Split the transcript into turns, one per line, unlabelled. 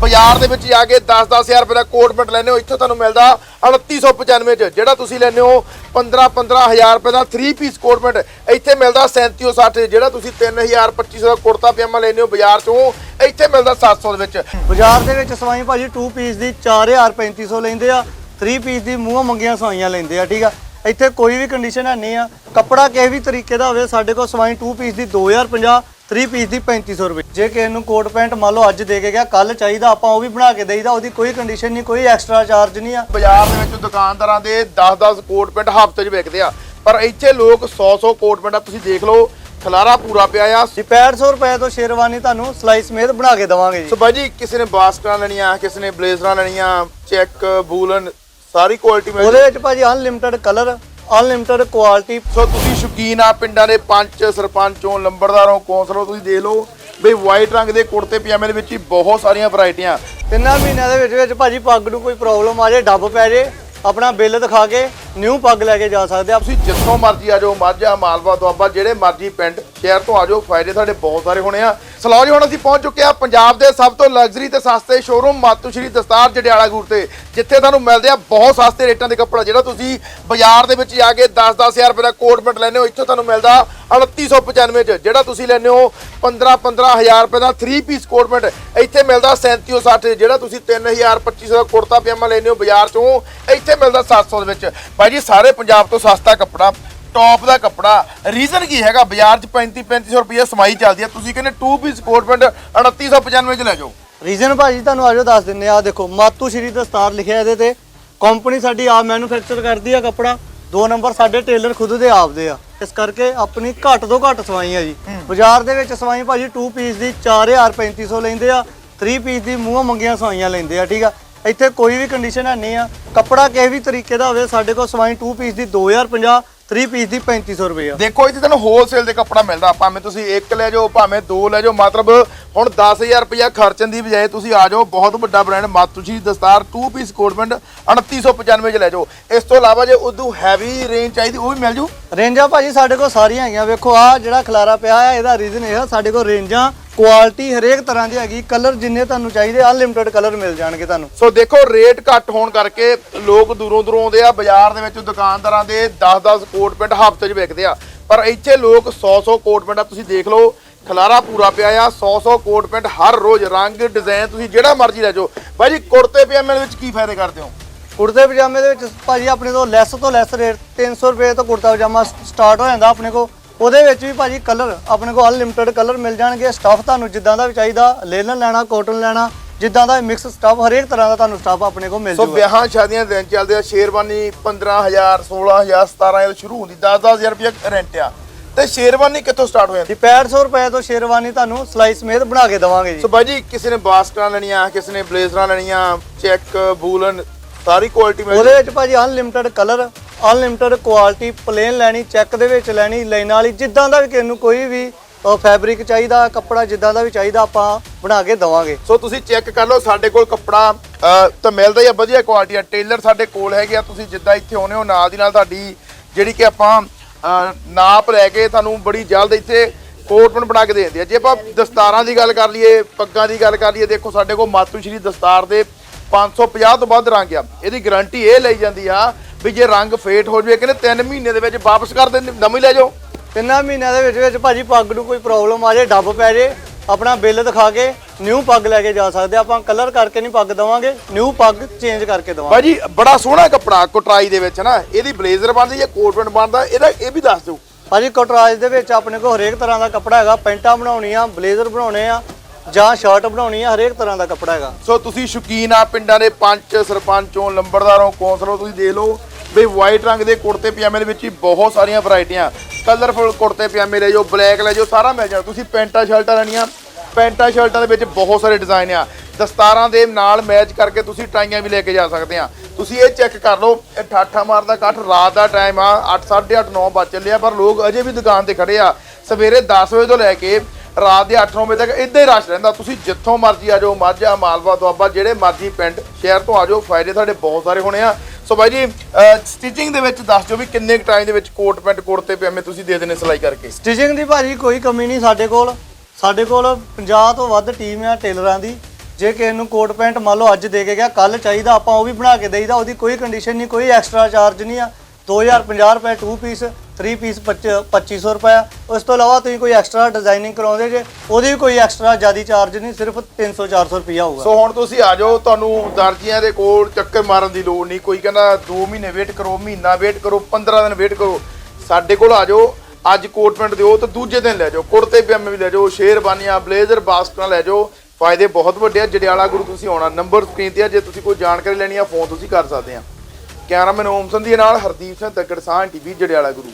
ਬਾਜ਼ਾਰ ਦੇ ਵਿੱਚ ਜਾ ਕੇ 10-10000 ਰੁਪਏ ਦਾ ਕੋਟ ਪੈਂਟ ਲੈਣੇ ਹੋ, ਇੱਥੇ ਤੁਹਾਨੂੰ ਮਿਲਦਾ 2995 ਚ, ਜਿਹੜਾ ਤੁਸੀਂ ਲੈਣੇ ਹੋ 15-15000 ਰੁਪਏ ਦਾ 3 ਪੀਸ ਕੋਟ ਪੈਂਟ। ਇੱਥੇ ਮਿਲਦਾ 3760 ਜਿਹੜਾ ਤੁਸੀਂ 3000 2500 ਦਾ ਕੁੜਤਾ ਪਜਾਮਾ ਲੈਣੇ ਹੋ ਬਾਜ਼ਾਰ ਚੋਂ, ਇੱਥੇ ਮਿਲਦਾ 700 ਦੇ ਵਿੱਚ।
ਬਾਜ਼ਾਰ ਦੇ ਵਿੱਚ ਸਵਾਈ ਭਾਜੀ 2 ਪੀਸ ਦੀ 4350 ਲੈਂਦੇ ਆ 3 ਪੀਸ ਦੀ ਮੂੰਹੋਂ ਮੰਗੀਆਂ ਸਵਾਈਆਂ ਲੈਂਦੇ ਆ, ਠੀਕ ਆ? ਇੱਥੇ ਕੋਈ ਵੀ ਕੰਡੀਸ਼ਨ ਹੈ ਨਹੀਂ ਆ। ਕੱਪੜਾ ਕਿਸੇ ਵੀ ਤਰੀਕੇ ਦਾ ਹੋਵੇ, ਸਾਡੇ ਕੋਲ ਸਵਾਈ 2 ਪੀਸ ਦੀ 2050 3 ਪੀਸ ਦੀ 3500 ਰੁਪਏ। ਜੇ ਕਿਸੇ ਨੂੰ ਕੋਟ ਪੈਂਟ ਮੰਨ ਲਓ ਅੱਜ ਦੇ ਕੇ ਗਿਆ ਕੱਲ ਚਾਹੀਦਾ ਆਪਾਂ ਉਹ ਵੀ ਬਣਾ ਕੇ ਦੇਈਦਾ ਉਹਦੀ ਕੋਈ ਕੰਡੀਸ਼ਨ ਨਹੀਂ ਕੋਈ ਐਕਸਟਰਾ ਚਾਰਜ ਨਹੀਂ ਆ।
ਬਾਜ਼ਾਰ ਦੇ ਵਿੱਚ ਦੁਕਾਨਦਾਰਾਂ ਦੇ 10-10 ਕੋਟ ਪੈਂਟ ਹਫ਼ਤੇ 'ਚ ਵਿਕਦੇ ਆ। ਪਰ ਇੱਥੇ ਲੋਕ 100-100 ਕੋਟ ਪੈਂਟ ਤੁਸੀਂ ਦੇਖ ਲਓ ਖਲਾਰਾ ਪੂਰਾ ਪਿਆ ਆ।
ਜੀ 6500 ਰੁਪਏ ਤੋਂ ਸ਼ੇਰਵਾਨੀ ਤੁਹਾਨੂੰ ਸਲਾਈ ਸਮੇਤ ਬਣਾ ਕੇ ਦੇਵਾਂਗੇ ਜੀ।
ਸੋ ਬਾਈ ਜੀ ਕਿਸੇ ਨੇ ਬਾਸਕਟਾਂ ਲੈਣੀਆਂ ਕਿਸੇ ਨੇ ਬਲੇਜ਼ਰਾਂ ਲੈਣੀਆਂ ਚੈੱਕ ਬੂਲਨ ਸਾਰੀ ਕੁਆਲਿਟੀ ਮਿਲ
ਉਹਦੇ ਵਿੱਚ ਭਾਜੀ unlimited colour unlimited quality
so ਤੁਸੀਂ ਸ਼ੌਕੀਨ ਆ ਪਿੰਡਾਂ ਦੇ ਪੰਚ ਸਰਪੰਚੋਂ ਲੰਬੜਦਾਰੋਂ ਕੌਂਸਲਰ ਤੁਸੀਂ ਦੇਖ ਲਓ ਬਈ ਵਾਈਟ ਰੰਗ ਦੇ ਕੁੜਤੇ ਪਜਾਮੇ ਦੇ ਵਿੱਚ ਹੀ ਬਹੁਤ ਸਾਰੀਆਂ ਵੈਰਾਈਟੀਆਂ
ਤਿੰਨਾਂ ਮਹੀਨਿਆਂ ਦੇ ਵਿੱਚ ਵਿੱਚ ਭਾਜੀ ਪੱਗ ਨੂੰ ਕੋਈ ਪ੍ਰੋਬਲਮ ਆ ਜੇ ਡੱਬ ਪੈ ਜੇ ਆਪਣਾ ਬਿੱਲ ਦਿਖਾ ਕੇ ਨਿਊ ਪੱਗ ਲੈ ਕੇ ਜਾ ਸਕਦੇ ਆ।
ਤੁਸੀਂ ਜਿੱਥੋਂ ਮਰਜ਼ੀ ਆ ਜਾਓ, ਮਾਝਾ ਮਾਲਵਾ, ਦੁਆਬਾ, ਜਿਹੜੇ ਮਰਜ਼ੀ ਪਿੰਡ, ਸ਼ਹਿਰ ਤੋਂ ਆ ਜਾਓ, ਫਾਇਦੇ ਸਾਡੇ ਬਹੁਤ ਸਾਰੇ ਹੋਣੇ ਆ। ਸਲਾਹ ਜੀ, ਹੁਣ ਅਸੀਂ ਪਹੁੰਚ ਚੁੱਕੇ ਆ ਪੰਜਾਬ ਦੇ ਸਭ ਤੋਂ ਲਗਜ਼ਰੀ ਤੇ ਸਸਤੇ ਸ਼ੋਰੂਮ ਮਾਤੂ ਸ਼੍ਰੀ ਦਸਤਾਰ ਜੜਿਆਲਾ ਗੂਰ ਤੇ, ਜਿੱਥੇ ਤੁਹਾਨੂੰ ਮਿਲਦੇ ਆ ਬਹੁਤ ਸਸਤੇ ਰੇਟਾਂ ਦੇ ਕੱਪੜਾ, ਜਿਹੜਾ ਤੁਸੀਂ ਬਾਜ਼ਾਰ ਦੇ ਵਿੱਚ ਜਾ ਕੇ 10-10000 ਰੁਪਏ ਦਾ ਕੋਟ ਪੈਂਟ ਲੈਣੇ ਹੋ, ਇੱਥੋਂ ਤੁਹਾਨੂੰ ਮਿਲਦਾ 2995 ਚ, ਜਿਹੜਾ ਤੁਸੀਂ ਲੈਂਦੇ ਹੋ 15-15000 ਰੁਪਏ ਦਾ 3 ਪੀਸ ਕੋਟ ਪੈਂਟ ਇੱਥੇ ਮਿਲਦਾ 3760 ਜਿਹੜਾ ਤੁਸੀਂ 3000 2500 ਦਾ ਕੁੜਤਾ ਪਜਾਮਾ ਲੈਂਦੇ ਹੋ ਬਾਜ਼ਾਰ ਚੋਂ, ਇੱਥੇ ਮਿਲਦਾ 700 ਦੇ ਵਿੱਚ। ਭਾਈ ਜੀ ਸਾਰੇ ਪੰਜਾਬ ਤੋਂ ਸਸਤਾ ਕੱਪੜਾ ਟੌਪ ਦਾ ਕੱਪੜਾ ਰੀਜ਼ਨ ਕੀ ਹੈਗਾ? ਬਾਜ਼ਾਰ 'ਚ 35 3500 ਰੁਪਏ ਸਮਾਈ ਚੱਲਦੀ ਹੈ ਤੁਸੀਂ ਕਹਿੰਦੇ 2 ਪੀਸ ਕੋਟ ਪੈਂਟ 2995 ਚ ਲੈ ਜਾਓ।
ਰੀਜ਼ਨ ਭਾਜੀ ਤੁਹਾਨੂੰ ਆਜੋ ਦੱਸ ਦਿੰਨੇ ਆ। ਦੇਖੋ ਮਾਤੂ ਸ਼੍ਰੀ ਦਸਤਾਰ ਲਿਖਿਆ ਇਹਦੇ ਤੇ। ਕੰਪਨੀ ਸਾਡੀ ਆਪ ਮੈਨੂਫੈਕਚਰ ਕਰਦੀ ਆ ਕੱਪੜਾ। ਦੋ ਨੰਬਰ ਸਾਡੇ ਟੇਲਰ ਖੁਦ ਦੇ ਆਪਦੇ ਆ। ਇਸ ਕਰਕੇ ਆਪਣੀ ਘੱਟ ਤੋਂ ਘੱਟ ਸਵਾਈ ਆ ਜੀ। ਬਾਜ਼ਾਰ ਦੇ ਵਿੱਚ ਸਵਾਈ ਭਾਜੀ 2 ਪੀਸ ਦੀ 4350 ਲੈਂਦੇ ਆ। 3 ਪੀਸ ਦੀ ਮੂੰਹੋਂ ਮੰਗੀਆਂ ਸਵਾਈਆਂ ਲੈਂਦੇ ਆ ਠੀਕ ਆ। ਇੱਥੇ ਕੋਈ ਵੀ ਕੰਡੀਸ਼ਨ ਹੈ ਨਹੀਂ ਆ। ਕੱਪੜਾ ਕਿਸੇ ਵੀ ਤਰੀਕੇ ਦਾ ਹੋਵੇ ਸਾਡੇ ਕੋਲ ਸਵਾਈ 2 ਪੀਸ ਦੀ 2050 3 ਪੀਸ ਦੀ 3500 ਰੁਪਏ ਆ।
ਦੇਖੋ ਇੱਥੇ ਤੁਹਾਨੂੰ ਹੋਲਸੇਲ ਦੇ ਕੱਪੜਾ ਮਿਲਦਾ। ਭਾਵੇਂ ਤੁਸੀਂ ਇੱਕ ਲੈ ਜਾਓ ਭਾਵੇਂ ਦੋ ਲੈ ਜਾਓ ਮਤਲਬ ਹੁਣ 10000 ਰੁਪਇਆ ਖਰਚਣ ਦੀ ਬਜਾਏ ਤੁਸੀਂ ਆ ਜਾਓ ਬਹੁਤ ਵੱਡਾ ਬ੍ਰਾਂਡ ਮਾਤੂਸ਼ੀ ਦਸਤਾਰ 2 ਪੀਸ ਕੋਟ ਪੈਂਟ 2995 ਚ ਲੈ ਜਾਓ। ਇਸ ਤੋਂ ਇਲਾਵਾ ਜੇ ਉਦੋਂ ਹੈਵੀ ਰੇਂਜ ਚਾਹੀਦੀ ਉਹ ਵੀ ਮਿਲ ਜੂ।
ਰੇਂਜਾਂ ਭਾਜੀ ਸਾਡੇ ਕੋਲ ਸਾਰੀਆਂ ਹੈਗੀਆਂ। ਵੇਖੋ ਆ ਜਿਹੜਾ ਖਲਾਰਾ ਪਿਆ ਆ ਇਹਦਾ ਰੀਜ਼ਨ ਇਹ ਆ ਸਾਡੇ ਕੋਲ ਰੇਂਜਾਂ ਕੁਆਲਿਟੀ ਹਰੇਕ ਤਰ੍ਹਾਂ ਦੀ ਹੈਗੀ ਕਲਰ ਜਿੰਨੇ ਤੁਹਾਨੂੰ ਚਾਹੀਦੇ ਅਨਲਿਮਟਿਡ ਕਲਰ ਮਿਲ ਜਾਣਗੇ ਤੁਹਾਨੂੰ।
ਸੋ ਦੇਖੋ ਰੇਟ ਘੱਟ ਹੋਣ ਕਰਕੇ ਲੋਕ ਦੂਰੋਂ ਦੂਰੋਂ ਆਉਂਦੇ ਆ ਬਾਜ਼ਾਰ ਦੇ ਵਿੱਚ ਦੁਕਾਨਦਾਰਾਂ ਦੇ 10-10 ਕੋਟ ਪੈਂਟ ਹਫ਼ਤੇ 'ਚ ਵਿਕਦੇ ਆ। ਪਰ ਇੱਥੇ ਲੋਕ 100-100 ਕੋਟ ਪੈਂਟ ਆ ਤੁਸੀਂ ਦੇਖ ਲਓ ਖਲਾਰਾ ਪੂਰਾ ਪਿਆ ਆ 100-100 ਕੋਟ ਪੈਂਟ ਹਰ ਰੋਜ਼ ਰੰਗ ਡਿਜ਼ਾਈਨ ਤੁਸੀਂ ਜਿਹੜਾ ਮਰਜ਼ੀ ਲੈ ਜਾਓ। ਬਾਈ ਜੀ ਕੁੜਤੇ ਪਜਾਮੇ ਦੇ ਵਿੱਚ ਕੀ ਫਾਇਦੇ ਕਰਦੇ ਹੋ?
ਕੁੜਤੇ ਪਜਾਮੇ ਦੇ ਵਿੱਚ ਭਾਜੀ ਆਪਣੇ ਤੋਂ ਲੈਸ ਤੋਂ ਲੈਸ ਰੇਟ 300 ਰੁਪਏ ਤੋਂ ਕੁੜਤਾ ਪਜਾਮਾ ਸਟਾਰਟ ਹੋ ਜਾਂਦਾ ਆਪਣੇ ਕੋਲ। ਉਹਦੇ ਵਿੱਚ ਵੀ ਭਾਜੀ ਕਲਰ ਆਪਣੇ ਕੋਲ ਅਨਲਿਮਟਿਡ ਕਲਰ ਮਿਲ ਜਾਣਗੇ। ਸਟਾਫ ਤੁਹਾਨੂੰ ਜਿੱਦਾਂ ਦਾ ਵੀ ਚਾਹੀਦਾ ਲੇਲਨ ਲੈਣਾ ਕਾਟਨ ਲੈਣਾ ਜਿੱਦਾਂ ਦਾ ਮਿਕਸ ਸਟਾਫ ਹਰੇਕ ਤਰ੍ਹਾਂ ਦਾ ਤੁਹਾਨੂੰ ਸਟਾਫ ਆਪਣੇ ਕੋਲ ਮਿਲ
ਸੋ
ਜੂਗਾ।
ਵਿਆਹਾਂ ਸ਼ਾਦੀਆਂ ਦੇ ਦਿਨ ਚੱਲਦੇ ਆ ਸ਼ੇਰਵਾਨੀ 15000 16000 17000 ਤੋਂ ਸ਼ੁਰੂ ਹੁੰਦੀ 10-10000 ਰੁਪਏ ਰੈਂਟ ਆ। ਤੇ ਸ਼ੇਰਵਾਨੀ ਕਿੱਥੋਂ ਸਟਾਰਟ ਹੋ ਜਾਂਦੀ?
ਜੀ 6500 ਰੁਪਏ ਤੋਂ ਸ਼ੇਰਵਾਨੀ ਤੁਹਾਨੂੰ ਸਲਾਈ ਸਮੇਤ ਬਣਾ ਕੇ ਦੇਵਾਂਗੇ ਜੀ।
ਸੋ ਬਾਈ ਜੀ ਕਿਸੇ ਨੇ ਬਾਸਕਟਾਂ ਲੈਣੀਆਂ ਕਿਸੇ ਨੇ ਬਲੇਜ਼ਰਾਂ ਲੈਣੀਆਂ ਚੈੱਕ ਬੂਲਨ ਸਾਰੀ ਕੁਆਲਿਟੀ ਮਿਲ
ਉਹਦੇ ਵਿੱਚ ਭਾਜੀ unlimited colour unlimited quality plain ਲੈਣੀ ਚੈੱਕ ਦੇ ਵਿੱਚ ਲੈਣੀ ਲਾਈਨ ਵਾਲੀ ਜਿੱਦਾਂ ਦਾ ਵੀ ਕਿਸੇ ਨੂੰ ਕੋਈ ਵੀ ਫੈਬਰਿਕ ਚਾਹੀਦਾ, ਕੱਪੜਾ ਜਿੱਦਾਂ ਦਾ ਵੀ ਚਾਹੀਦਾ, ਆਪਾਂ ਬਣਾ ਕੇ ਦਵਾਂਗੇ।
ਸੋ ਤੁਸੀਂ ਚੈੱਕ ਕਰ ਲਓ, ਸਾਡੇ ਕੋਲ ਕੱਪੜਾ ਤਾਂ ਮਿਲਦਾ ਹੀ ਆ, ਵਧੀਆ ਕੁਆਲਿਟੀ ਆ। ਟੇਲਰ ਸਾਡੇ ਕੋਲ ਹੈਗੇ ਆ, ਤੁਸੀਂ ਜਿੱਦਾਂ ਇੱਥੇ ਆਉਨੇ ਹੋ, ਨਾਲ ਦੀ ਨਾਲ ਤੁਹਾਡੀ ਜਿਹੜੀ ਕਿ ਆਪਾਂ ਨਾਪ ਲੈ ਕੇ ਤੁਹਾਨੂੰ ਬੜੀ ਜਲਦ ਇੱਥੇ ਕੋਟਮੈਂਟ ਬਣਾ ਕੇ ਦੇ ਦਿੰਦੇ ਆ। ਜੇ ਆਪਾਂ ਦਸਤਾਰਾਂ ਦੀ ਗੱਲ ਕਰ ਲਈਏ, ਪੱਗਾਂ ਦੀ ਗੱਲ ਕਰ ਲਈਏ, ਦੇਖੋ ਸਾਡੇ ਕੋਲ ਮਾਤੂ ਸ਼੍ਰੀ ਦਸਤਾਰ ਦੇ 550 ਤੋਂ ਵੱਧ ਰੰਗ ਆ। ਇਹਦੀ ਗਾਰੰਟੀ ਇਹ ਲਈ ਜਾਂਦੀ ਆ ਵੀ ਜੇ ਰੰਗ ਫੇਟ ਹੋ ਜਾਵੇ ਕਹਿੰਦੇ 3 ਮਹੀਨੇ ਦੇ ਵਿੱਚ ਵਾਪਸ ਕਰ ਦੇ ਨਵੀਂ ਲੈ ਜਾਓ।
ਤਿੰਨਾਂ ਮਹੀਨਿਆਂ ਦੇ ਵਿੱਚ ਵਿੱਚ ਭਾਜੀ ਪੱਗ ਨੂੰ ਕੋਈ ਪ੍ਰੋਬਲਮ ਆ ਜੇ ਡੱਬ ਪੈ ਜੇ ਆਪਣਾ ਬਿੱਲ ਦਿਖਾ ਕੇ ਨਿਊ ਪੱਗ ਲੈ ਕੇ ਜਾ ਸਕਦੇ। ਆਪਾਂ ਕਲਰ ਕਰਕੇ ਨਹੀਂ ਪੱਗ ਦਵਾਂਗੇ ਨਿਊ ਪੱਗ ਚੇਂਜ ਕਰਕੇ ਦਵਾਂਗੇ।
ਬਾਜੀ ਬੜਾ ਸੋਹਣਾ ਕੱਪੜਾ ਕੋਟਰਾਈ ਦੇ ਵਿੱਚ ਨਾ ਇਹਦੀ ਬਲੇਜ਼ਰ ਬਣਦੀ ਜਾਂ ਕੋਟ ਪੈਂਟ ਬਣਦਾ ਇਹਦਾ ਇਹ ਵੀ ਦੱਸ ਦਿਓ।
ਭਾਜੀ ਕੋਟਰਾਜ ਦੇ ਵਿੱਚ ਆਪਣੇ ਕੋਲ ਹਰੇਕ ਤਰ੍ਹਾਂ ਦਾ ਕੱਪੜਾ ਹੈਗਾ ਪੈਂਟਾਂ ਬਣਾਉਣੀਆਂ ਬਲੇਜ਼ਰ ਬਣਾਉਣੇ ਆ ਜਾਂ ਸ਼ਰਟ ਬਣਾਉਣੀ ਆ, ਹਰੇਕ ਤਰ੍ਹਾਂ ਦਾ ਕੱਪੜਾ ਹੈਗਾ।
ਸੋ ਤੁਸੀਂ ਸ਼ੌਕੀਨ ਆ, ਪਿੰਡਾਂ ਦੇ ਪੰਚ, ਸਰਪੰਚੋਂ ਲੰਬੜਦਾਰੋਂ, ਕੌਂਸਲਰ, ਤੁਸੀਂ ਦੇਖ ਲਓ ਵੀ ਵਾਈਟ ਰੰਗ ਦੇ ਕੁੜਤੇ, ਪਜਾਮੇ ਦੇ ਵਿੱਚ ਹੀ ਬਹੁਤ ਸਾਰੀਆਂ ਵੈਰਾਈਟੀਆਂ ਕਲਰਫੁਲ ਕੁੜਤੇ, ਪਜਾਮੇ ਲੈ ਜਾਓ ਬਲੈਕ ਲੈ ਜਾਓ, ਸਾਰਾ ਮਿਲ ਜਾਣਾ। ਤੁਸੀਂ ਪੈਂਟਾਂ, ਸ਼ਰਟਾਂ ਲੈਣੀਆਂ। ਪੈਂਟਾਂ, ਸ਼ਰਟਾਂ ਦੇ ਵਿੱਚ ਬਹੁਤ ਸਾਰੇ ਡਿਜ਼ਾਈਨ ਆ। ਦਸਤਾਰਾਂ ਦੇ ਨਾਲ ਮੈਚ ਕਰਕੇ ਤੁਸੀਂ ਟਾਈਆਂ ਵੀ ਲੈ ਕੇ ਜਾ ਸਕਦੇ ਆ। ਤੁਸੀਂ ਇਹ ਚੈੱਕ ਕਰ ਲਓ, ਇਹ ਠਾਠਾ ਮਾਰਦਾ ਇਕੱਠ, ਰਾਤ ਦਾ ਟਾਈਮ ਆ 8 8:30 9 ਵੱਜ ਚੱਲਿਆ ਪਰ ਲੋਕ ਅਜੇ ਵੀ ਦੁਕਾਨ ਤੇ ਖੜੇ ਆ। ਸਵੇਰੇ 10 ਵਜੇ ਤੋਂ ਲੈ ਕੇ ਰਾਤ ਦੇ 8-9 ਵਜੇ ਤੱਕ ਇੱਦਾਂ ਹੀ ਰਸ਼ ਰਹਿੰਦਾ। ਤੁਸੀਂ ਜਿੱਥੋਂ ਮਰਜ਼ੀ ਆ ਜਾਓ, ਮਾਝਾ, ਮਾਲਵਾ, ਦੁਆਬਾ, ਜਿਹੜੇ ਮਰਜ਼ੀ ਪਿੰਡ, ਸ਼ਹਿਰ ਤੋਂ ਆ ਜਾਓ। ਫਾਇਦੇ ਤੁਹਾਡੇ ਬਹੁਤ ਸਾਰੇ ਹੋਣੇ ਆ। ਸੋ ਬਾਈ ਜੀ ਸਟਿਚਿੰਗ ਦੇ ਵਿੱਚ ਦੱਸ ਦਿਓ ਵੀ ਕਿੰਨੇ ਟਾਈਮ ਦੇ ਵਿੱਚ ਕੋਟ, ਪੈਂਟ ਕੁੜਤੇ ਪਜਾਮੇ ਤੁਸੀਂ ਦੇ ਦੇਣੇ ਸਿਲਾਈ ਕਰਕੇ।
ਸਟਿਚਿੰਗ ਦੀ ਭਾਜੀ ਕੋਈ ਕਮੀ ਨਹੀਂ ਸਾਡੇ ਕੋਲ। ਸਾਡੇ ਕੋਲ 50 ਤੋਂ ਵੱਧ ਟੀਮ ਆ ਟੇਲਰਾਂ ਦੀ। ਜੇ ਕਿਸੇ ਨੂੰ ਕੋਟ, ਪੈਂਟ ਮੰਨ ਲਓ ਅੱਜ ਦੇ ਕੇ ਗਿਆ ਕੱਲ ਚਾਹੀਦਾ, ਆਪਾਂ ਉਹ ਵੀ ਬਣਾ ਕੇ ਦੇਈਦਾ। ਉਹਦੀ ਕੋਈ ਕੰਡੀਸ਼ਨ ਨਹੀਂ, ਕੋਈ ਐਕਸਟਰਾ ਚਾਰਜ ਨਹੀਂ ਆ। 2050 ਰੁਪਏ 2 ਪੀਸ 3 ਪੀਸ 2500 ਰੁਪਏ ਉਸ ਤੋਂ ਇਲਾਵਾ ਤੁਸੀਂ ਕੋਈ ਐਕਸਟਰਾ ਡਿਜ਼ਾਈਨਿੰਗ ਕਰਾਉਂਦੇ ਜੇ, ਉਹਦੇ ਵੀ ਕੋਈ ਐਕਸਟਰਾ ਜਿਆਦੀ ਚਾਰਜ ਨਹੀਂ, ਸਿਰਫ 300 400 ਰੁਪਿਆ ਹੋਊਗਾ।
ਸੋ ਹੁਣ ਤੁਸੀਂ ਆ ਜਾਓ, ਤੁਹਾਨੂੰ ਦਰਜੀਆਂ ਦੇ ਕੋਲ ਚੱਕਰ ਮਾਰਨ ਦੀ ਲੋੜ ਨਹੀਂ। ਕੋਈ ਕਹਿੰਦਾ 2 ਮਹੀਨੇ ਵੇਟ ਕਰੋ, ਮਹੀਨਾ ਵੇਟ ਕਰੋ 15 ਦਿਨ ਵੇਟ ਕਰੋ। ਸਾਡੇ ਕੋਲ ਆ ਜਾਓ, ਅੱਜ ਕੋਟ ਪੈਂਟ ਦਿਓ, ਤੇ ਦੂਜੇ ਦਿਨ ਲੈ ਜਾਓ। ਕੁੜਤੇ ਪਜਾਮੇ ਵੀ ਲੈ ਜਾਓ ਸ਼ੇਰਬਾਨੀਆਂ ਬਲੇਜ਼ਰ, ਬਾਸਕਟਾਂ ਲੈ ਜਾਓ। ਫਾਇਦੇ ਬਹੁਤ ਵੱਡੇ ਆ, ਜੜਿਆਲਾ ਗੁਰੂ ਤੁਸੀਂ ਆਉਣਾ, ਨੰਬਰ ਸਕਰੀਨ ਤੇ ਆ, ਜੇ ਤੁਸੀਂ ਕੋਈ ਜਾਣਕਾਰੀ ਲੈਣੀ ਆ, ਫੋਨ ਤੁਸੀਂ ਕਰ ਸਕਦੇ ਆ। ਕੈਮਰਾਮੈਨ ਓਮ ਸੰਧੀ ਨਾਲ ਹਰਦੀਪ ਸਿੰਘ ਤੱਕੜ ਸਾਹ ਟੀਵੀ, ਜੜਿਆਲਾ ਗੁਰੂ।